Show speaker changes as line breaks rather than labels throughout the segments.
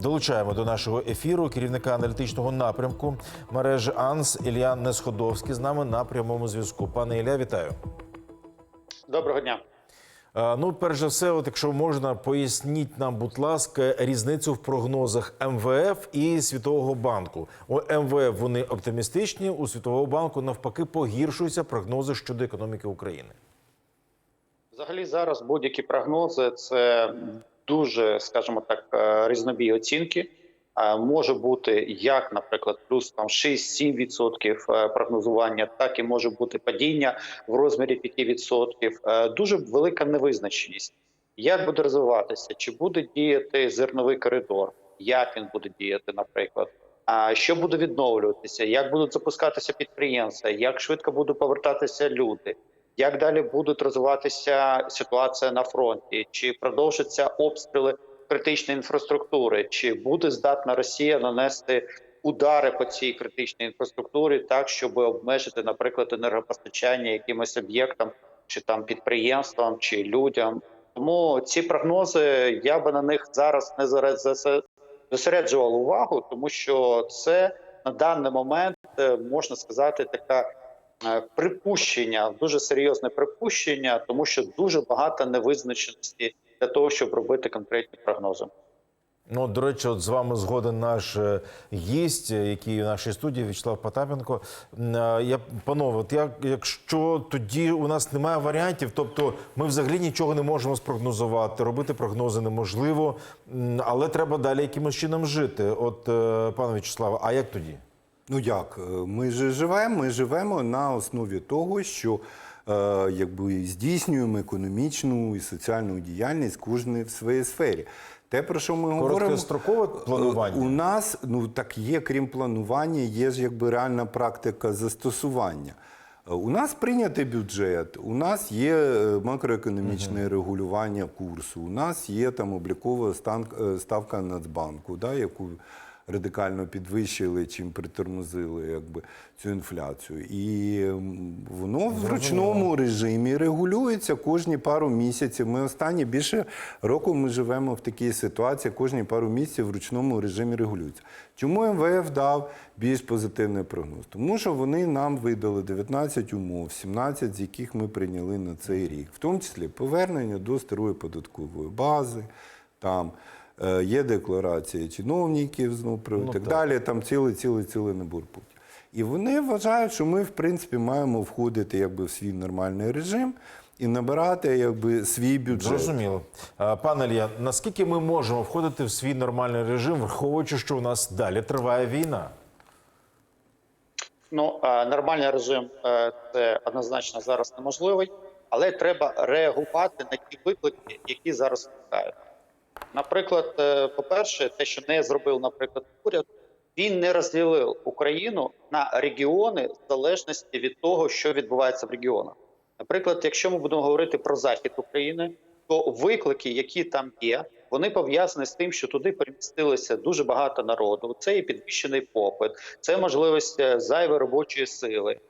Долучаємо до нашого ефіру керівника аналітичного напрямку мережі АНС Ілля Несходовський з нами на прямому зв'язку. Пане Ілля, вітаю.
Доброго дня.
Е, Ну, перш за все, от якщо можна, поясніть нам, будь ласка, різницю в прогнозах МВФ і Світового банку. У МВФ вони оптимістичні, у Світового банку навпаки погіршуються прогнози щодо економіки України.
Взагалі, зараз будь-які прогнози це дуже, скажімо так, е, різнобій оцінки. Е, Може бути як, наприклад, плюс там 6-7% е, прогнозування, так і може бути падіння в розмірі 5%. Е, Дуже велика невизначеність. Як буде розвиватися? Чи буде діяти зерновий коридор? Як він буде діяти, наприклад? А що буде відновлюватися? Як будуть запускатися підприємства? Як швидко будуть повертатися люди? Як далі будуть розвиватися ситуація на фронті? Чи продовжаться обстріли критичної інфраструктури? Чи буде здатна Росія нанести удари по цій критичній інфраструктурі так, щоб обмежити, наприклад, енергопостачання якимось об'єктам, чи там підприємствам, чи людям? Тому ці прогнози я би на них зараз не зосереджував увагу, тому що це на даний момент е, можна сказати така припущення, дуже серйозне припущення, тому що дуже багато невизначеності для того, щоб робити конкретні прогнози.
Ну, до речі, от з вами згоден наш е, гість, е, який у нашій студії Вячеслав Потапенко. Е, Я панове, от як, якщо тоді у нас немає варіантів, тобто ми взагалі нічого не можемо спрогнозувати, робити прогнози неможливо, але треба далі якимось чином жити. От, е, пане Вячеславе, а як тоді?
Ну як? Е, Ми ж живемо, ми живемо на основі того, що е, якби здійснюємо економічну і соціальну діяльність кожен в своїй сфері. Те, про що ми говоримо,
Короткострокове планування?
у нас ну так є, крім планування, є ж якби реальна практика застосування. Е, У нас прийнятий бюджет, у нас є е, макроекономічне регулювання курсу, у нас є там облікова е, ставка Нацбанку, да, яку радикально підвищили, чим притормозили якби, цю інфляцію. І воно в ручному режимі регулюється кожні пару місяців. Ми останні більше року ми живемо в такій ситуації, кожні пару місяців в ручному режимі регулюється. Чому МВФ дав більш позитивний прогноз? Тому що вони нам видали 19 умов, 17 з яких ми прийняли на цей рік, в тому числі повернення до старої податкової бази. Там є декларація чиновників знову про
Ну,
так,
так.
далі. Там цілий цілий цілий набор пунктів. І вони вважають, що ми, в принципі, маємо входити якби в свій нормальний режим і набирати якби свій бюджет.
Зрозуміло. Е, Пане Ілля, наскільки ми можемо входити в свій нормальний режим, враховуючи, що у нас далі триває війна?
Ну е, нормальний режим е, це однозначно зараз неможливий, але треба реагувати на ті виклики, які зараз виникають. Наприклад, е, по-перше, те, що не зробив, наприклад, уряд, він не розділив Україну на регіони в залежності від того, що відбувається в регіонах. Наприклад, якщо ми будемо говорити про захід України, то виклики, які там є, вони пов'язані з тим, що туди перемістилося дуже багато народу. Це і підвищений попит, це можливість е, зайвої робочої сили.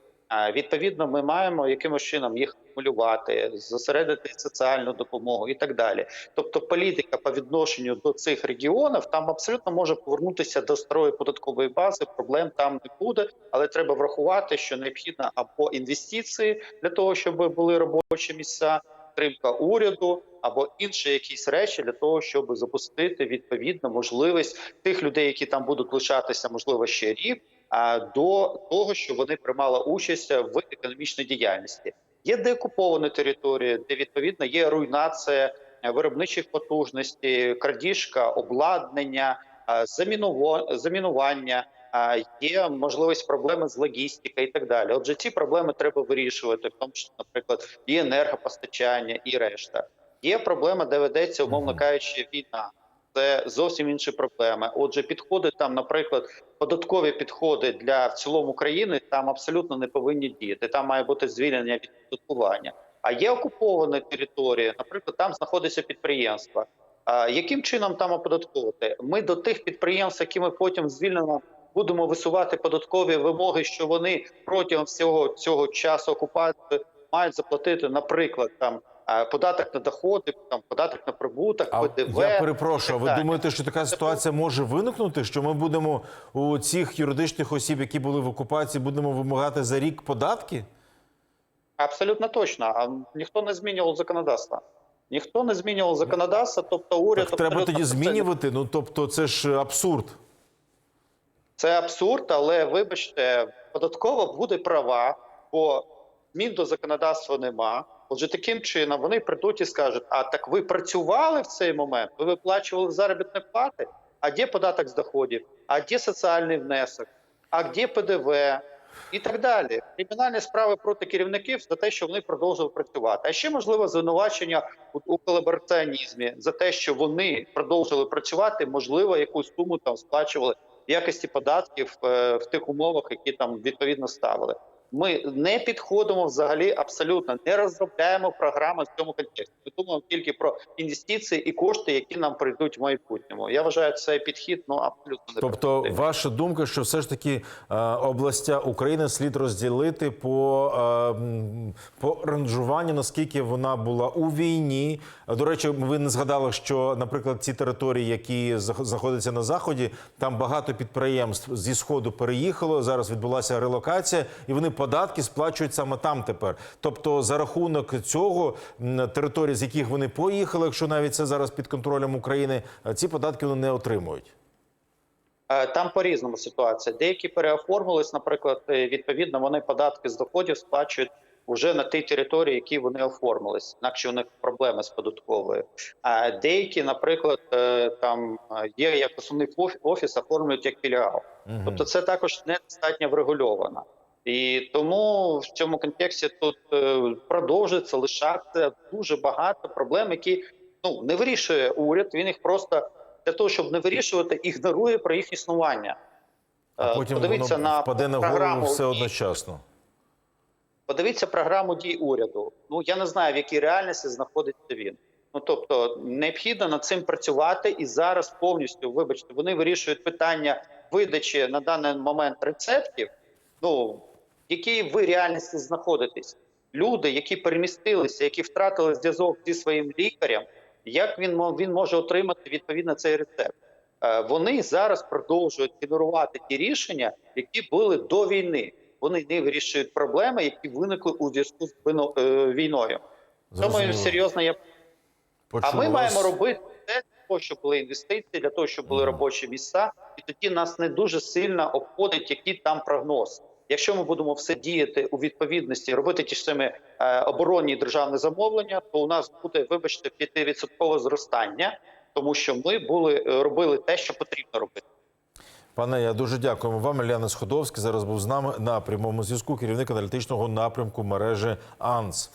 Відповідно, ми маємо якимось чином їх акумулювати, зосередити соціальну допомогу і так далі. Тобто, політика по відношенню до цих регіонів там абсолютно може повернутися до старої податкової бази. Проблем там не буде, але треба врахувати, що необхідно або інвестиції для того, щоб були робочі місця, підтримка уряду або інші якісь речі для того, щоб запустити відповідно можливість тих людей, які там будуть лишатися, можливо, ще рік. До того, що вони приймали участь в економічній діяльності, є деокуповані території, де відповідно є руйнація е, виробничих потужностей, крадіжка, обладнання, е, замінува- замінування. а, Є можливість проблеми з логістикою і так далі. Отже, ці проблеми треба вирішувати, в тому числі, наприклад, і енергопостачання, і решта. Є проблема, де ведеться, умовно кажучи, війна. Це зовсім інші проблеми. Отже, підходи там, наприклад, податкові підходи для в цілому країни там абсолютно не повинні діяти. Там має бути звільнення від податкування. А є окуповані території, наприклад, там знаходиться підприємство. А яким чином там оподатковувати? Ми до тих підприємств, які ми потім звільнимо, будемо висувати податкові вимоги, що вони протягом всього цього часу окупації мають заплатити, наприклад, там податок на доходи, там податок на прибуток,
А
ПДВ.
я перепрошую, а ви думаєте, що така ситуація може виникнути? Що ми будемо у цих юридичних осіб, які були в окупації, будемо вимагати за рік податки?
Абсолютно точно. А ніхто не змінював законодавство. Ніхто не змінював законодавство, тобто уряд
Так треба тоді змінювати. Ну тобто, це ж абсурд.
Це абсурд, але вибачте, податкова буде права, бо змін до законодавства нема. Отже, таким чином вони прийдуть і скажуть: а так ви працювали в цей момент, ви виплачували заробітні плати, а де податок з доходів, а де соціальний внесок, а де ПДВ і так далі. Кримінальні справи проти керівників за те, що вони продовжили працювати. А ще можливо звинувачення у, колабораціонізмі за те, що вони продовжили працювати, можливо, якусь суму там сплачували в якості податків е, в тих умовах, які там відповідно ставили. Ми не підходимо взагалі абсолютно, не розробляємо програми в цьому контексті. Ми думаємо тільки про інвестиції і кошти, які нам прийдуть в майбутньому. Я вважаю, цей підхід ну абсолютно не
Тобто, ваша думка, що все ж таки е, областя України слід розділити по, е, по ранжуванню, наскільки вона була у війні. До речі, ви не згадали, що, наприклад, ці території, які знаходяться на заході, там багато підприємств зі сходу переїхало. Зараз відбулася релокація, і вони податки сплачують саме там тепер. Тобто, за рахунок цього м, територій, з яких вони поїхали, якщо навіть це зараз під контролем України, е, ці податки вони не отримують.
Е, Там по різному ситуація. Деякі переоформились, наприклад, е, відповідно, вони податки з доходів сплачують вже на тій території, які вони оформились, інакше у них проблеми з податковою. А деякі, наприклад, е, там є як основний оф- офіс, оформлюють як філіал.
Мгм.
Тобто, це також недостатньо врегульовано. І тому в цьому контексті тут продовжується лишатися дуже багато проблем, які ну не вирішує уряд. Він їх просто для того, щоб не вирішувати, ігнорує про їх існування.
А
Е,
потім
Подивіться
воно
на
впаде на голову все одночасно.
Подивіться програму дій уряду. Ну я не знаю, в якій реальності знаходиться він. Ну тобто необхідно над цим працювати і зараз повністю, вибачте, вони вирішують питання видачі на даний момент рецептів. Ну в якій ви реальності знаходитесь? Люди, які перемістилися, які втратили зв'язок зі своїм лікарем, як він він може отримати відповідно цей рецепт? Е, Вони зараз продовжують генерувати ті рішення, які були до війни. Вони не вирішують проблеми, які виникли у зв'язку з е, війною. Тому серйозно я а ми
вас.
маємо робити для щоб були інвестиції, для того, щоб були робочі місця, і тоді нас не дуже сильно обходить, який там прогноз. Якщо ми будемо все діяти у відповідності, робити ті ж самі е, оборонні державні замовлення, то у нас буде, вибачте, 5% зростання, тому що ми були е, робили те, що потрібно робити.
Пане, я дуже дякуємо вам. Ільяна Сходовський зараз був з нами на прямому зв'язку, керівник аналітичного напрямку мережі АНС.